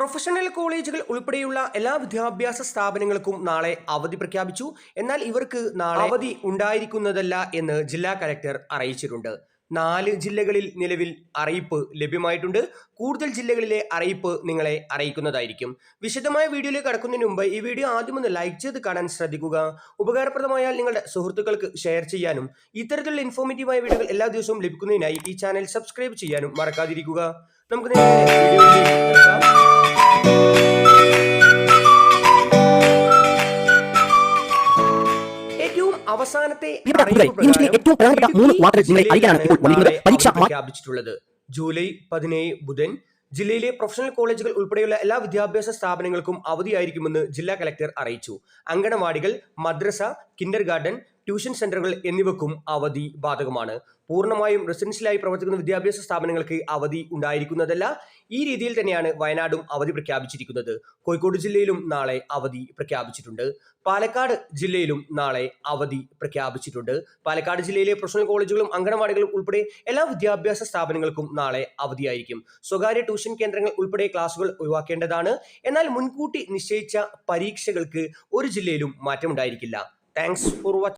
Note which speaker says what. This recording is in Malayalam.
Speaker 1: പ്രൊഫഷണൽ കോളേജുകൾ ഉൾപ്പെടെയുള്ള എല്ലാ വിദ്യാഭ്യാസ സ്ഥാപനങ്ങൾക്കും നാളെ അവധി പ്രഖ്യാപിച്ചു. എന്നാൽ ഇവർക്ക് നാളെ അവധി ഉണ്ടായിരിക്കുന്നതല്ല എന്ന് ജില്ലാ കലക്ടർ അറിയിച്ചിട്ടുണ്ട്. നാല് ജില്ലകളിൽ നിലവിൽ അറിയിപ്പ് ലഭ്യമായിട്ടുണ്ട്. കൂടുതൽ ജില്ലകളിലെ അറിയിപ്പ് നിങ്ങളെ അറിയിക്കുന്നതായിരിക്കും. വിശദമായ വീഡിയോയിലേക്ക് കടക്കുന്നതിന് മുമ്പ് ഈ വീഡിയോ ആദ്യം ഒന്ന് ലൈക്ക് ചെയ്ത് കാണാൻ ശ്രദ്ധിക്കുക. ഉപകാരപ്രദമായാൽ നിങ്ങളുടെ സുഹൃത്തുക്കൾക്ക് ഷെയർ ചെയ്യാനും ഇത്തരത്തിലുള്ള ഇൻഫോർമേറ്റീവായ വീഡിയോകൾ എല്ലാ ദിവസവും ലഭിക്കുന്നതിനായി ഈ ചാനൽ സബ്സ്ക്രൈബ് ചെയ്യാനും മറക്കാതിരിക്കുക. നമുക്ക് അവസാനത്തെ
Speaker 2: ഏറ്റവും പ്രധാനപ്പെട്ട മൂന്ന് വാർത്തകൾ നിങ്ങളെ അറിയിക്കാനാണ് ഇപ്പോൾ വന്നിരിക്കുന്നത്.
Speaker 1: നാളെ
Speaker 2: പരീക്ഷ
Speaker 1: പ്രഖ്യാപിച്ചിട്ടുള്ളത്. ജൂലൈ പതിനേഴ് ബുധൻ ജില്ലയിലെ പ്രൊഫഷണൽ കോളേജുകൾ ഉൾപ്പെടെയുള്ള എല്ലാ വിദ്യാഭ്യാസ സ്ഥാപനങ്ങൾക്കും അവധിയായിരിക്കുമെന്ന് ജില്ലാ കലക്ടർ അറിയിച്ചു. അങ്കണവാടികൾ മദ്രസ കിൻഡർ ഗാർഡൻ ട്യൂഷൻ സെന്ററുകൾ എന്നിവക്കും അവധി ബാധകമാണ്. പൂർണമായും റെസിഡൻഷ്യലായി പ്രവർത്തിക്കുന്ന വിദ്യാഭ്യാസ സ്ഥാപനങ്ങൾക്ക് അവധി ഉണ്ടായിരിക്കുന്നതല്ല ഈ രീതിയിൽ തന്നെയാണ് വയനാടും അവധി പ്രഖ്യാപിച്ചിരിക്കുന്നത്. കോഴിക്കോട് ജില്ലയിലും നാളെ അവധി പ്രഖ്യാപിച്ചിട്ടുണ്ട്. പാലക്കാട് ജില്ലയിലും നാളെ അവധി പ്രഖ്യാപിച്ചിട്ടുണ്ട്. പാലക്കാട് ജില്ലയിലെ പ്രൊഫഷണൽ കോളേജുകളും അംഗനവാടികളും ഉൾപ്പെടെ എല്ലാ വിദ്യാഭ്യാസ സ്ഥാപനങ്ങൾക്കും നാളെ അവധിയായിരിക്കും. സ്വകാര്യ ട്യൂഷൻ കേന്ദ്രങ്ങൾ ഉൾപ്പെടെ ക്ലാസുകൾ ഒഴിവാക്കേണ്ടതാണ്. എന്നാൽ മുൻകൂട്ടി നിശ്ചയിച്ച പരീക്ഷകൾക്ക് ഒരു ജില്ലയിലും മാറ്റമുണ്ടായിരിക്കില്ല. Thanks for watching